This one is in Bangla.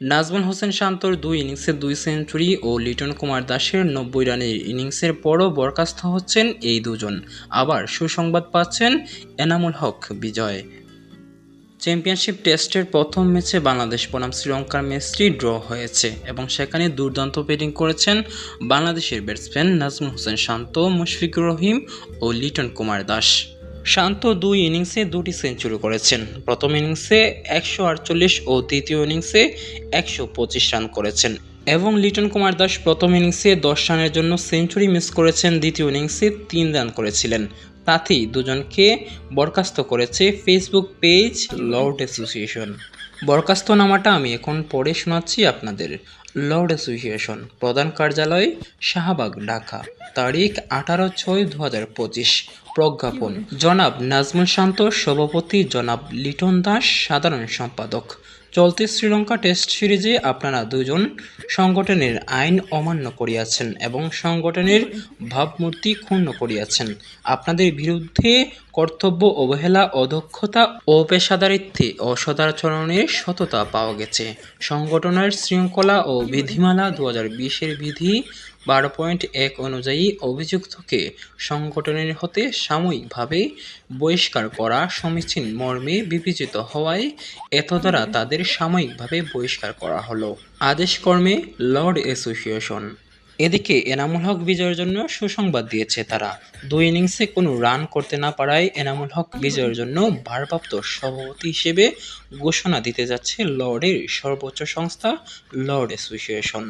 নাজমুল হোসেন শান্তর দুই ইনিংসে দুই সেঞ্চুরি ও লিটন কুমার দাসের নব্বই রানের ইনিংসের পরও বরখাস্ত হচ্ছেন এই দুজন। আবার সুসংবাদ পাচ্ছেন এনামুল হক বিজয়। চ্যাম্পিয়নশিপ টেস্টের প্রথম ম্যাচে বাংলাদেশ বনাম শ্রীলঙ্কার ম্যাচটি ড্র হয়েছে এবং সেখানে দুর্দান্ত ব্যাটিং করেছেন বাংলাদেশের ব্যাটসম্যান নাজমুল হোসেন শান্ত, মুশফিকুর রহিম ও লিটন কুমার দাস। শান্ত দুই ইনিংসে দুটি সেঞ্চুরি করেছেন। প্রথম ইনিংসে একশো আটচল্লিশ ও তৃতীয় ইনিংসে একশো পঁচিশ রান করেছেন। এবং লিটন কুমার দাস প্রথম ইনিংসে দশ রানের জন্য সেঞ্চুরি মিস করেছেন, দ্বিতীয় ইনিংসে তিন রান করেছিলেন। তাতেই দুজনকে বরখাস্ত করেছে ফেসবুক পেজ লর্ড অ্যাসোসিয়েশন। বরখাস্ত নামাটা আমি এখন পড়ে শোনাচ্ছি আপনাদের। লর্ড অ্যাসোসিয়েশন, প্রধান কার্যালয়, শাহবাগ, ঢাকা। তারিখ আঠারো ছয় দু হাজার পঁচিশ। প্রজ্ঞাপন। জনাব নাজমুল শান্ত, সভাপতি জনাব লিটন দাস, সাধারণ সম্পাদক। চলতি শ্রীলঙ্কা টেস্ট সিরিজে আপনারা দুজন সংগঠনের আইন অমান্য করিয়াছেন এবং সংগঠনের ভাবমূর্তি ক্ষুণ্ণ করিয়াছেন। আপনাদের বিরুদ্ধে কর্তব্য অবহেলা, অদক্ষতা ও পেশাদারিত্বে অসদাচরণের সততা পাওয়া গেছে। সংগঠনের শৃঙ্খলা ও বিধিমালা দু হাজার বিশের বিধি বারো পয়েন্ট এক অনুযায়ী অভিযুক্তকে সংগঠনের হতে সাময়িকভাবে বহিষ্কার করা, সমীচীন মর্মে বিবেচিত হওয়ায় এতদ্বারা তাদের সাময়িকভাবে বহিষ্কার করা হলো। আদেশকর্মে লর্ড অ্যাসোসিয়েশন। এদিকে এনামুল হক বিজয়ের জন্য সুসংবাদ দিয়েছে তারা। দুই ইনিংসে কোনো রান করতে না পারায় এনামুল হক বিজয়ের জন্য ভারপ্রাপ্ত সভাপতি হিসেবে ঘোষণা দিতে যাচ্ছে লর্ডের সর্বোচ্চ সংস্থা লর্ড অ্যাসোসিয়েশন।